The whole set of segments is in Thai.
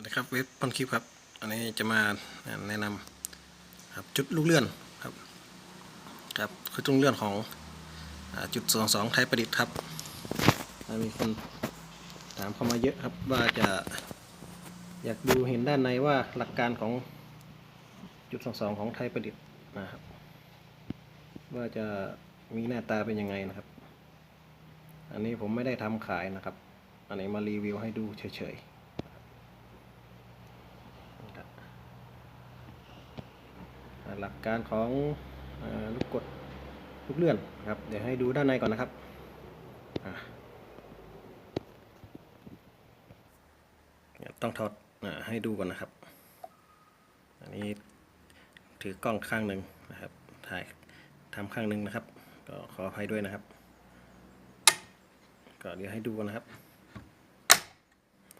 นะครับเว็บพันคลิปครับ อันนี้จะมาแนะนำครับจุดลูกเลื่อนครับครับคือจุดเลื่อนของอจุดสองสองไทยประดิษฐ์ครับ มีคนถามเข้ามาเยอะครับว่าจะอยากดูเห็นด้านในว่าหลักการของจุดสองสองของไทยประดิษฐ์นะครับ ว่าจะมีหน้าตาเป็นยังไงนะครับ อันนี้ผมไม่ได้ทำขายนะครับ อันนี้มารีวิวให้ดูเฉยๆ หลักการของอลูกกดลูกเลื่อนนะครับ เดี๋ยวให้ดูด้านในก่อนนะครับต้องถอดอให้ดูก่อนนะครับ อันนี้ถือกล้องข้างหนึ่งนะครับ ถ่ายทำข้างหนึ่งนะครับ ก็ขออภัยด้วยนะครับ ก็เดี๋ยวให้ดูกันนะครับ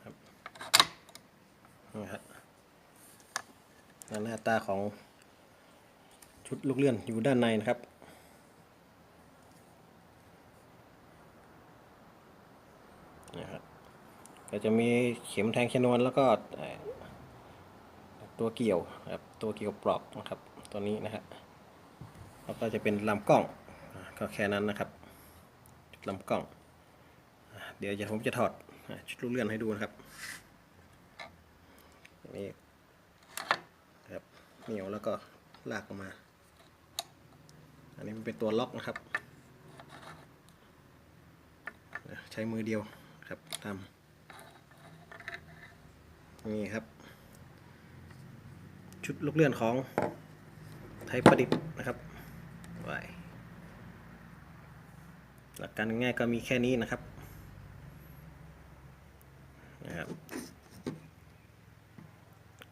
ครับนี่ครับหน้าตาของ ชุดลูกเลื่อนอยู่ด้านในนะครับ นี่ครับ ก็จะมีเข็มแทงชนวนแล้วก็ตัวเกี่ยวครับตัวเกี่ยวปลอกนะครับ ตัวนี้นะฮะแล้วก็จะเป็นลำกล้องก็แค่นั้นนะครับลำกล้อง เดี๋ยวจะผมจะถอดชุดลูกเลื่อนให้ดูนะครับนี่ครับเหนียวแล้วก็ลากออกมา อันนี้มันเป็นตัวล็อกนะครับ ใช้มือเดียวครับทำนี่ครับ ชุดลูกเลื่อนของไทยประดิษฐ์นะครับไว้หลักการง่ายก็มีแค่นี้นะครับนะครับ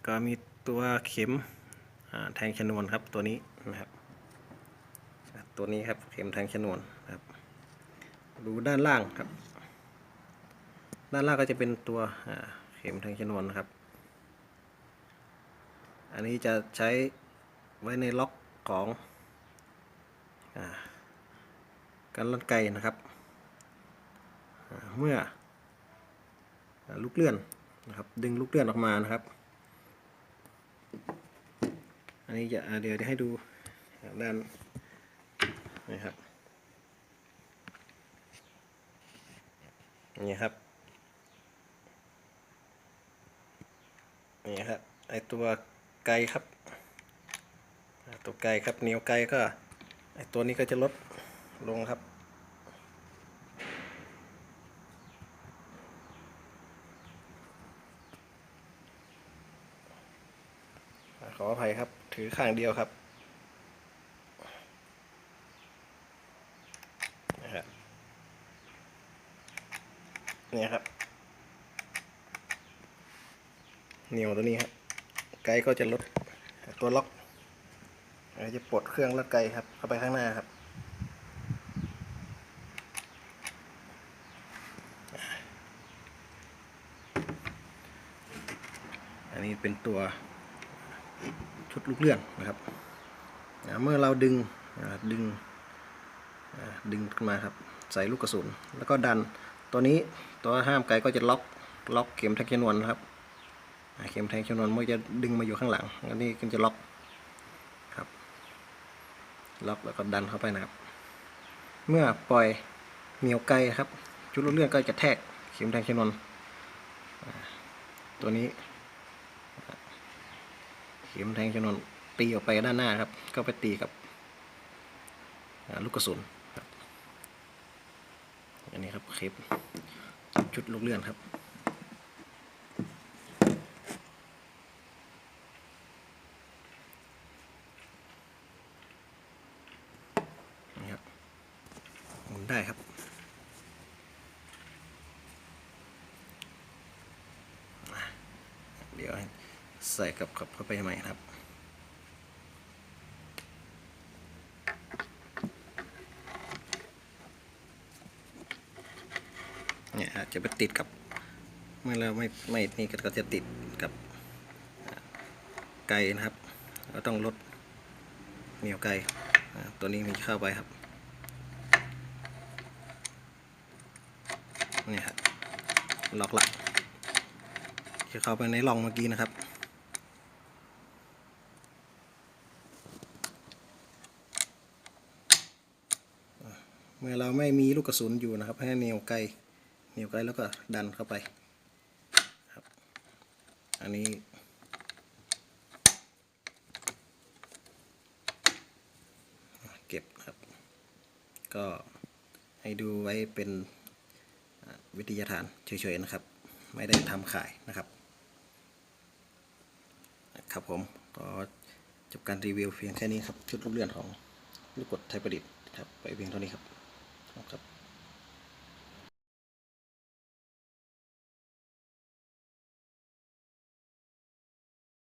ก็มีตัวเข็มแทงชนวนครับตัวนี้นะครับ ตัวนี้ครับ เข็มแทงชนวนครับ ดูด้านล่างครับ ด้านล่างก็จะเป็นตัวเข็มแทงชนวนนะครับ อันนี้จะใช้ไว้ในล็อกของอการลัดไกนะครับ เมื่ออลูกเลื่อนนะครับ ดึงลูกเลื่อนออกมานะครับ อันนี้จะเดี๋ยวจะให้ดูด้าน นี่ครับ นี่ครับ นี่ครับ ไอตัวไกลครับ ตัวไกลครับเหนียวไกลก็ ไอตัวนี้ก็จะลดลงครับขออภัยครับ ถือข้างเดียวครับเนี่ยครับ เหนียวตัวนี้ครับไกด์ก็จะลดตัวล็อกจจะปลดเครื่องแล้วไกด์ครับ เข้าไปข้างหน้าครับ อันนี้เป็นตัวชุดลูกเลื่อนนะครับ เมื่อเราดึงดึงดึงขึ้นมาครับ ใส่ลูกกระสุน แล้วก็ดัน ตัวนี้ตัวห้ามไกลก็จะล็อกล็อกเข็มแทงชนวนนะครับ เข็มแทงชนวนมันจะดึงมาอยู่ข้างหลังอันนี้ก็จะล็อกครับ ล็อกแล้วก็ดันเข้าไปนะครับ เมื่อปล่อยเหนียวไกลครับ จุดลูกเลื่อนก็จะแทกเข็มแทงชนวนตัวนี้ เข็มแทงชนวนตีออกไปด้านหน้าครับ ก็ไปตีกับลูกกระสุนครับอันนี้ครับคลิปชุดลูกเลื่อนครับ นี่ครับหมุน ได้ครับ เดี๋ยวใส่กับกับเข้าไปใหม่ครับเนี่ยจจะไปติดกับเมื่อเราไม่ไม่นี่ก็จะติดกับไกลนะครับ เราต้องลดเหนียวไกลอ่ตัวนี้มันจะเข้าไปครับ นี่ครับล็อกหลักจะเข้าไปในร่องเมื่อกี้นะครับ เมื่อเราไม่มีลูกกระสุนอยู่นะครับ ให้เหนียวไกลเหนียวไกลแล้วก็ดันเข้าไปครับ อันนี้เก็บครับ ก็ให้ดูไว้เป็น วิทยาทานเฉยๆนะครับ ไม่ได้ทำขายนะครับ ครับผมก็จบการรีวิวเพียงแค่นี้ครับ ชุดลูกเรื่อนของลูกกดไทยประดิษฐ์ครับ ไปเพียงเท่านี้ครับครับ